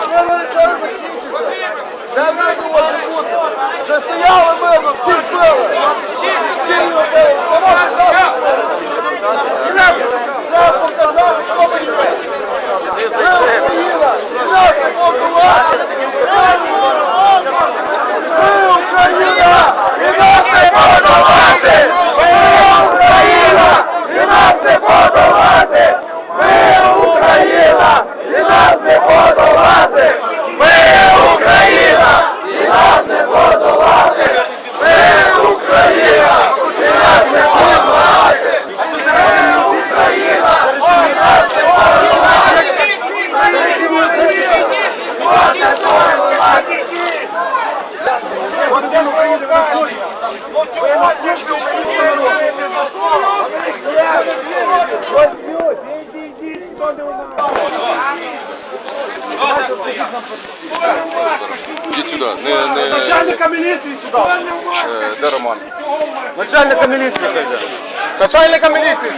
Швидко нічого не закінчиться. Де мирно може бути? Вже стояли мирно, всі били. Всі били. Не може Треба треба показати, хто ми є. Ми Україна, і нас не покувати. Ми Україна, і нас не подолати. Ми Україна, і нас не подолати. Ми Україна, і нас не подолати. Ми Україна, і нас не подолати. Ми Україна, і нас не подолати. Ми Україна, і нас не подолати. Ідіть сюди, не, не, Начальника міліції сюди. е, де Роман? Начальника міліції. Начальника міліції!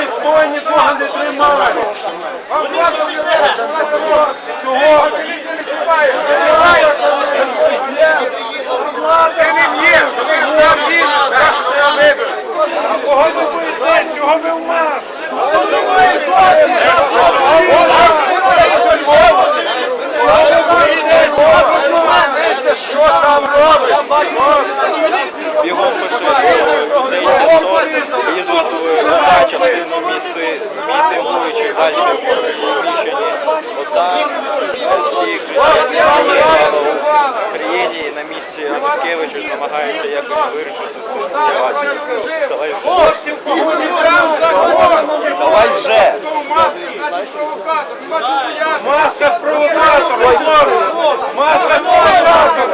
Ніхто нікого не тримає. Чого? Не треба. Кого ви боїтесь? Чого ви в маску? Що там робить? Бігом пішли, їдуть в одна частину міти, мітингуючих далі приміщенні. Одна всі Україні і на місці Анускевичу намагаються якось вирішити цю ситуацію. Давай вже! Маска провокатора, хлопці! Маска провокатора!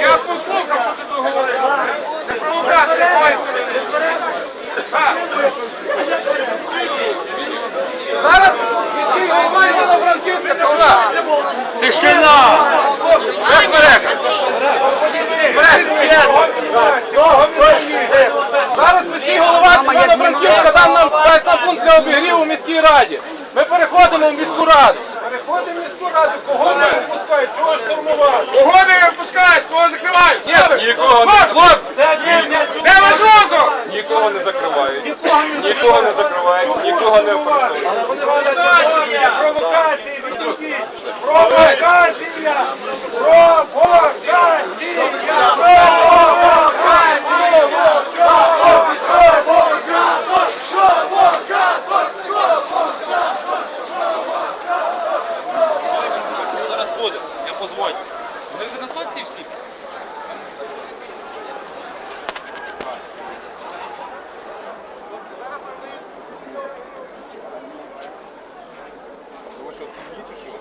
Я послухав, що ти тут говорив. Це провокація, Зараз міський голова Івано-Франківська пішла. Тишина! Зараз міський голова Івано-Франківська дав нам на нам пункт для обігріву у міській раді. Ми переходимо в міську раду. Переходимо в міську раду, кого не випускають, чого штурмувати? Кого не випускають, Давайте, нікого не впадає. Провокація! Провокації! Провокація! Провокація! Зараз я позвоню. Ви вже на сонці всі?